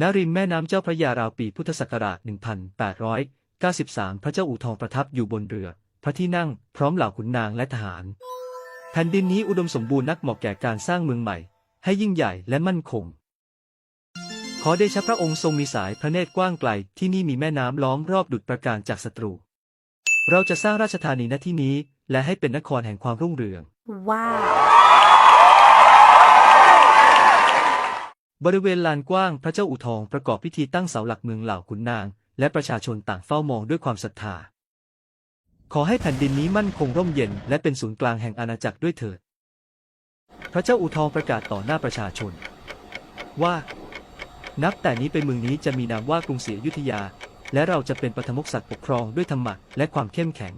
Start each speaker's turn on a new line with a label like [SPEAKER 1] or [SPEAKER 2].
[SPEAKER 1] ณริมแม่น้ำเจ้าพระยาราวปีพุทธศักราช 1893 พระเจ้าอู่ทองประทับอยู่บนเรือ พระที่นั่งพร้อมเหล่าขุนนางและทหาร แผ่นดินนี้อุดมสมบูรณ์นักเหมาะแก่การสร้างเมืองใหม่ ให้ยิ่งใหญ่และมั่นคง ขอเดชะพระองค์ทรงมีสายพระเนตรกว้างไกล ที่นี่มีแม่น้ำล้อมรอบดุจประการจากศัตรู เราจะสร้างราชธานีณที่นี้ และให้เป็นนครแห่งความรุ่งเรือง
[SPEAKER 2] ว้าว
[SPEAKER 1] บริเวณลานกว้างพระเจ้าอู่ทองประกอบพิธีตั้งเสาหลักเมืองเหล่าขุนนาง และประชาชนต่างเฝ้ามองด้วยความศรัทธา ขอให้แผ่นดินนี้มั่นคงร่มเย็นและเป็นศูนย์กลางแห่งอาณาจักรด้วยเถิด พระเจ้าอู่ทองประกาศต่อหน้าประชาชน ว่า นับแต่นี้ไปเมืองนี้จะมีนามว่ากรุงศรีอยุธยา และเราจะเป็นปฐมกษัตริย์ปกครองด้วยธรรมะและความเข้มแข็ง